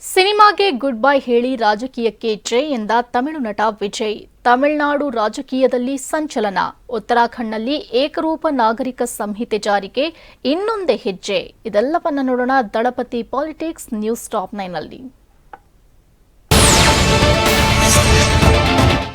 ಸಿನಿಮಾಗೆ good bye ಹೇಳಿ ರಾಜಕೀಯಕ್ಕೆ ಜೈ ಎಂದ ತಮಿಳು ನಟ ವಿಜಯ್. ತಮಿಳುನಾಡು ರಾಜಕೀಯದಲ್ಲಿ ಸಂಚಲನ. ಉತ್ತರಾಖಂಡ್ನಲ್ಲಿ ಏಕರೂಪ ನಾಗರಿಕ ಸಂಹಿತೆ ಜಾರಿಗೆ ಇನ್ನೊಂದೇ ಹೆಜ್ಜೆ. ಇದೆಲ್ಲವನ್ನ ನೋಡೋಣ ದಳಪತಿ ಪಾಲಿಟಿಕ್ಸ್ ನ್ಯೂಸ್ ಟಾಪ್ ನೈನ್ನಲ್ಲಿ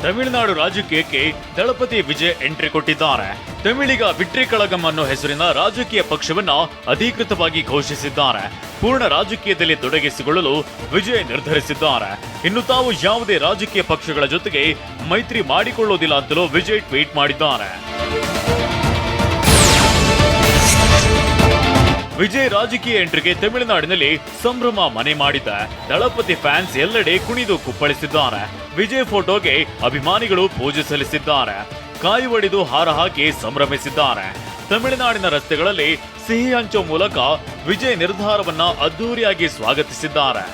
ತಮಿಳುನಾಡು ರಾಜಕೀಯಕ್ಕೆ ದಳಪತಿ ವಿಜಯ್ ಎಂಟ್ರಿ ಕೊಟ್ಟಿದ್ದಾರೆ. ತಮಿಳಿಗ ವಿಟ್ರಿ ಕಳಗಂ ಅನ್ನೋ ಹೆಸರಿನ ರಾಜಕೀಯ ಪಕ್ಷವನ್ನ ಅಧಿಕೃತವಾಗಿ ಘೋಷಿಸಿದ್ದಾರೆ. ಪೂರ್ಣ ರಾಜಕೀಯದಲ್ಲಿ ತೊಡಗಿಸಿಕೊಳ್ಳಲು ವಿಜಯ್ ನಿರ್ಧರಿಸಿದ್ದಾರೆ. ಇನ್ನು ತಾವು ಯಾವುದೇ ರಾಜಕೀಯ ಪಕ್ಷಗಳ ಜೊತೆಗೆ ಮೈತ್ರಿ ಮಾಡಿಕೊಳ್ಳೋದಿಲ್ಲ ಅಂತಲೂ ವಿಜಯ್ ಟ್ವೀಟ್ ಮಾಡಿದ್ದಾರೆ. ವಿಜಯ್ ರಾಜಕೀಯ ಎಂಟ್ರಿಗೆ ತಮಿಳುನಾಡಿನಲ್ಲಿ ಸಂಭ್ರಮ ಮನೆ ಮಾಡಿದ್ದ ದಳಪತಿ ಫ್ಯಾನ್ಸ್ ಎಲ್ಲೆಡೆ ಕುಣಿದು ಕುಪ್ಪಳಿಸಿದ್ದಾರೆ. ವಿಜಯ್ ಫೋಟೋಗೆ ಅಭಿಮಾನಿಗಳು ಪೂಜೆ ಸಲ್ಲಿಸಿದ್ದಾರೆ. ಕಾಯಿ ಒಡೆದು ಹಾರ ಹಾಕಿ ಸಂಭ್ರಮಿಸಿದ್ದಾರೆ. ತಮಿಳುನಾಡಿನ ರಸ್ತೆಗಳಲ್ಲಿ ಸಿಹಿ ಹಂಚೋ ಮೂಲಕ ವಿಜಯ್ ನಿರ್ಧಾರವನ್ನ ಅದ್ದೂರಿಯಾಗಿ ಸ್ವಾಗತಿಸಿದ್ದಾರೆ.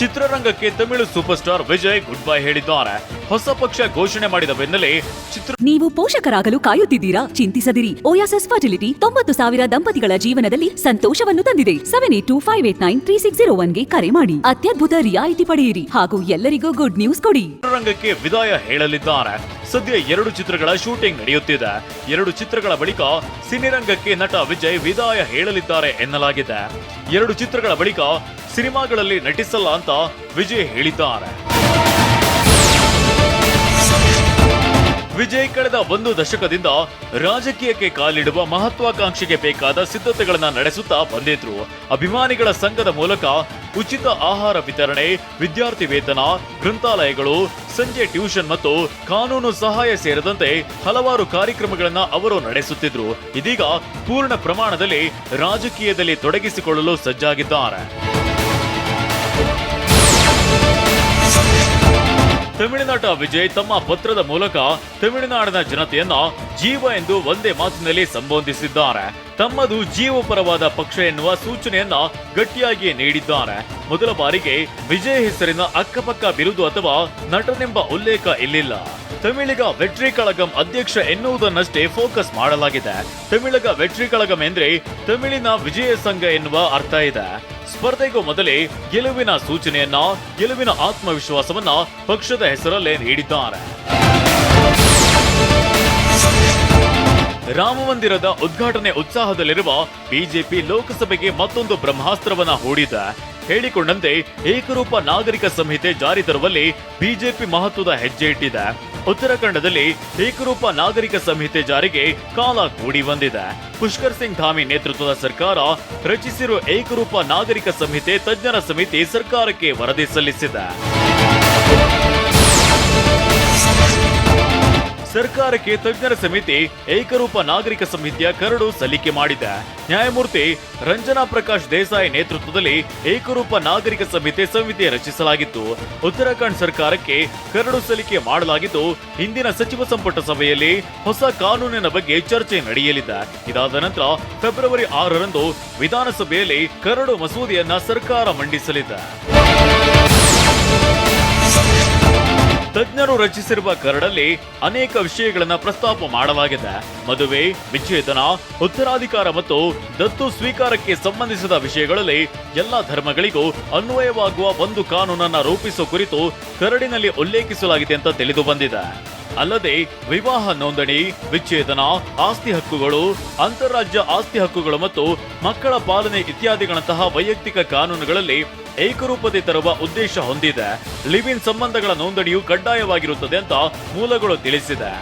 ಚಿತ್ರರಂಗಕ್ಕೆ Tamil super star Vijay good bye ಹೇಳಿದ್ದಾರೆ. ಹೊಸ ಪಕ್ಷ ಘೋಷಣೆ ಮಾಡಿದ ಬೆನ್ನಲ್ಲೇ ಚಿತ್ರ ನೀವು ಪೋಷಕರಾಗಲು ಕಾಯುತ್ತಿದ್ದೀರಾ? ಚಿಂತಿಸದಿರಿ. ಓಯಾಸಸ್ ಫರ್ಟಿಲಿಟಿ ತೊಂಬತ್ತು ಸಾವಿರ ದಂಪತಿಗಳ ಜೀವನದಲ್ಲಿ ಸಂತೋಷವನ್ನು ತಂದಿದೆ. Seven eight two five eight nine three six zero ಒನ್ಗೆ ಕರೆ ಮಾಡಿ. ಅತ್ಯದ್ಭುತ ರಿಯಾಯಿತಿ ಪಡೆಯಿರಿ. ಹಾಗೂ ಎಲ್ಲರಿಗೂ ಗುಡ್ ನ್ಯೂಸ್ ಕೊಡಿ. ಚಿತ್ರರಂಗಕ್ಕೆ ವಿದಾಯ ಹೇಳಲಿದ್ದಾರೆ. ಸದ್ಯ ಎರಡು ಚಿತ್ರಗಳ ಶೂಟಿಂಗ್ ನಡೆಯುತ್ತಿದೆ. ಎರಡು ಚಿತ್ರಗಳ ಬಳಿಕ ಸಿನಿರಂಗಕ್ಕೆ ನಟ ವಿಜಯ್ ವಿದಾಯ ಹೇಳಲಿದ್ದಾರೆ ಎನ್ನಲಾಗಿದೆ. ಎರಡು ಚಿತ್ರಗಳ ಬಳಿಕ ಸಿನಿಮಾಗಳಲ್ಲಿ ನಟಿಸಲ್ಲ ಅಂತ ವಿಜಯ್ ಹೇಳಿದ್ದಾರೆ. ವಿಜಯ್ ಕಳೆದ ಒಂದು ದಶಕದಿಂದ ರಾಜಕೀಯಕ್ಕೆ ಕಾಲಿಡುವ ಮಹತ್ವಾಕಾಂಕ್ಷೆಗೆ ಬೇಕಾದ ಸಿದ್ಧತೆಗಳನ್ನ ನಡೆಸುತ್ತಾ ಬಂದಿದ್ರು. ಅಭಿಮಾನಿಗಳ ಸಂಘದ ಮೂಲಕ ಉಚಿತ ಆಹಾರ ವಿತರಣೆ, ವಿದ್ಯಾರ್ಥಿ ವೇತನ, ಗ್ರಂಥಾಲಯಗಳು, ಸಂಜೆ ಟ್ಯೂಷನ್ ಮತ್ತು ಕಾನೂನು ಸಹಾಯ ಸೇರಿದಂತೆ ಹಲವಾರು ಕಾರ್ಯಕ್ರಮಗಳನ್ನ ಅವರು ನಡೆಸುತ್ತಿದ್ರು. ಇದೀಗ ಪೂರ್ಣ ಪ್ರಮಾಣದಲ್ಲಿ ರಾಜಕೀಯದಲ್ಲಿ ತೊಡಗಿಸಿಕೊಳ್ಳಲು ಸಜ್ಜಾಗಿದ್ದಾರೆ. ತಮಿಳುನಾಟ ವಿಜಯ್ ತಮ್ಮ ಪತ್ರದ ಮೂಲಕ ತಮಿಳುನಾಡಿನ ಜನತೆಯನ್ನ ಜೀವ ಎಂದು ಒಂದೇ ಮಾತಿನಲ್ಲಿ ಸಂಬೋಧಿಸಿದ್ದಾರೆ. ತಮ್ಮದು ಜೀವಪರವಾದ ಪಕ್ಷ ಎನ್ನುವ ಸೂಚನೆಯನ್ನ ಗಟ್ಟಿಯಾಗಿ ನೀಡಿದ್ದಾರೆ. ಮೊದಲ ಬಾರಿಗೆ ವಿಜಯ್ ಹೆಸರಿನ ಅಕ್ಕಪಕ್ಕ ಬಿರುದು ಅಥವಾ ನಟನೆಂಬ ಉಲ್ಲೇಖ ಇಲ್ಲಿಲ್ಲ. ತಮಿಳಿಗ ವೆಟ್ರಿ ಕಳಗಂ ಅಧ್ಯಕ್ಷ ಎನ್ನುವುದನ್ನಷ್ಟೇ ಫೋಕಸ್ ಮಾಡಲಾಗಿದೆ. ತಮಿಳಿಗ ವೆಟ್ರಿ ಕಳಗಂ ಎಂದ್ರೆ ತಮಿಳಿನ ವಿಜಯ ಸಂಘ ಎನ್ನುವ ಅರ್ಥ ಇದೆ. ಸ್ಪರ್ಧೆಗೂ ಮೊದಲೇ ಗೆಲುವಿನ ಸೂಚನೆಯನ್ನ, ಗೆಲುವಿನ ಆತ್ಮವಿಶ್ವಾಸವನ್ನ ಪಕ್ಷದ ಹೆಸರಲ್ಲೇ ನೀಡಿದ್ದಾರೆ. ರಾಮ ಮಂದಿರದ ಉದ್ಘಾಟನೆ ಉತ್ಸಾಹದಲ್ಲಿರುವ ಬಿಜೆಪಿ ಲೋಕಸಭೆಗೆ ಮತ್ತೊಂದು ಬ್ರಹ್ಮಾಸ್ತ್ರವನ್ನ ಹೂಡಿದೆ. ಹೇಳಿಕೊಂಡಂತೆ ಏಕರೂಪ ನಾಗರಿಕ ಸಂಹಿತೆ ಜಾರಿ ತರುವಲ್ಲಿ ಬಿಜೆಪಿ ಮಹತ್ವದ ಹೆಜ್ಜೆ ಇಟ್ಟಿದೆ. ಉತ್ತರಾಖಂಡದಲ್ಲಿ ಏಕರೂಪ ನಾಗರಿಕ ಸಂಹಿತೆ ಜಾರಿಗೆ ಕಾಲ ಕೂಡಿ ಬಂದಿದೆ. ಪುಷ್ಕರ್ ಸಿಂಗ್ ಧಾಮಿ ನೇತೃತ್ವದ ಸರ್ಕಾರ ರಚಿಸಿರುವ ಏಕರೂಪ ನಾಗರಿಕ ಸಂಹಿತೆ ತಜ್ಞರ ಸಮಿತಿ ಸರ್ಕಾರಕ್ಕೆ ವರದಿ ಸಲ್ಲಿಸಿದೆ. ಸರ್ಕಾರಕ್ಕೆ ತಜ್ಞರ ಸಮಿತಿ, ಏಕರೂಪ ನಾಗರಿಕ ಸಂಹಿತೆಯ ಕರಡು ಸಲ್ಲಿಕೆ ಮಾಡಿದೆ. ನ್ಯಾಯಮೂರ್ತಿ ರಂಜನಾ ಪ್ರಕಾಶ್ ದೇಸಾಯಿ ನೇತೃತ್ವದಲ್ಲಿ ಏಕರೂಪ ನಾಗರಿಕ ಸಂಹಿತೆ ಸಮಿತಿ ರಚಿಸಲಾಗಿತ್ತು. ಉತ್ತರಾಖಂಡ್ ಸರ್ಕಾರಕ್ಕೆ ಕರಡು ಸಲ್ಲಿಕೆ ಮಾಡಲಾಗಿದ್ದು, ಹಿಂದಿನ ಸಚಿವ ಸಂಪುಟ ಸಭೆಯಲ್ಲಿ ಹೊಸ ಕಾನೂನಿನ ಬಗ್ಗೆ ಚರ್ಚೆ ನಡೆಯಲಿದೆ. ಇದಾದ ನಂತರ ಫೆಬ್ರವರಿ ಆರರಂದು ವಿಧಾನಸಭೆಯಲ್ಲಿ ಕರಡು ಮಸೂದೆಯನ್ನ ಸರ್ಕಾರ ಮಂಡಿಸಲಿದೆ. ತಜ್ಞರು ರಚಿಸಿರುವ ಕರಡಲ್ಲಿ ಅನೇಕ ವಿಷಯಗಳನ್ನ ಪ್ರಸ್ತಾಪ ಮಾಡಲಾಗಿದೆ. ಮದುವೆ, ವಿಚ್ಛೇದನ, ಉತ್ತರಾಧಿಕಾರ ಮತ್ತು ದತ್ತು ಸ್ವೀಕಾರಕ್ಕೆ ಸಂಬಂಧಿಸಿದ ವಿಷಯಗಳಲ್ಲಿ ಎಲ್ಲಾ ಧರ್ಮಗಳಿಗೂ ಅನ್ವಯವಾಗುವ ಒಂದು ಕಾನೂನನ್ನ ರೂಪಿಸುವ ಕುರಿತು ಕರಡಿನಲ್ಲಿ ಉಲ್ಲೇಖಿಸಲಾಗಿದೆ ಅಂತ ತಿಳಿದು ಬಂದಿದೆ. ಅಲ್ಲದೆ ವಿವಾಹ ನೋಂದಣಿ, ವಿಚ್ಛೇದನ, ಆಸ್ತಿ ಹಕ್ಕುಗಳು, ಅಂತಾರಾಜ್ಯ ಆಸ್ತಿ ಹಕ್ಕುಗಳು ಮತ್ತು ಮಕ್ಕಳ ಪಾಲನೆ ಇತ್ಯಾದಿಗಳಂತಹ ವೈಯಕ್ತಿಕ ಕಾನೂನುಗಳಲ್ಲಿ ಏಕರೂಪತೆ ತರುವ ಉದ್ದೇಶ ಹೊಂದಿದೆ ಲಿವಿನ್ ಸಂಬಂಧಗಳ ನೋಂದಣಿಯು ಕಡ್ಡಾಯವಾಗಿರುತ್ತದೆ ಅಂತ ಮೂಲಗಳು ತಿಳಿಸಿದೆ.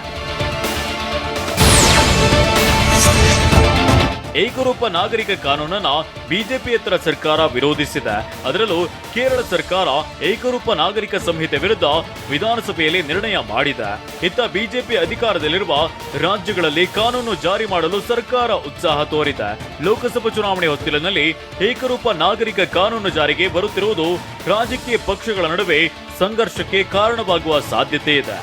ಏಕರೂಪ ನಾಗರಿಕ ಕಾನೂನನ್ನ ಬಿಜೆಪಿಯೇತರ ಸರ್ಕಾರ ವಿರೋಧಿಸಿದೆ. ಅದರಲ್ಲೂ ಕೇರಳ ಸರ್ಕಾರ ಏಕರೂಪ ನಾಗರಿಕ ಸಂಹಿತೆ ವಿರುದ್ಧ ವಿಧಾನಸಭೆಯಲ್ಲಿ ನಿರ್ಣಯ ಮಾಡಿದೆ. ಇತ್ತ ಬಿಜೆಪಿ ಅಧಿಕಾರದಲ್ಲಿರುವ ರಾಜ್ಯಗಳಲ್ಲಿ ಕಾನೂನು ಜಾರಿ ಮಾಡಲು ಸರ್ಕಾರ ಉತ್ಸಾಹ ತೋರಿದೆ. ಲೋಕಸಭಾ ಚುನಾವಣೆ ಹೊತ್ತಿಲಿನಲ್ಲಿ ಏಕರೂಪ ನಾಗರಿಕ ಕಾನೂನು ಜಾರಿಗೆ ಬರುತ್ತಿರುವುದು ರಾಜಕೀಯ ಪಕ್ಷಗಳ ನಡುವೆ ಸಂಘರ್ಷಕ್ಕೆ ಕಾರಣವಾಗುವ ಸಾಧ್ಯತೆ ಇದೆ.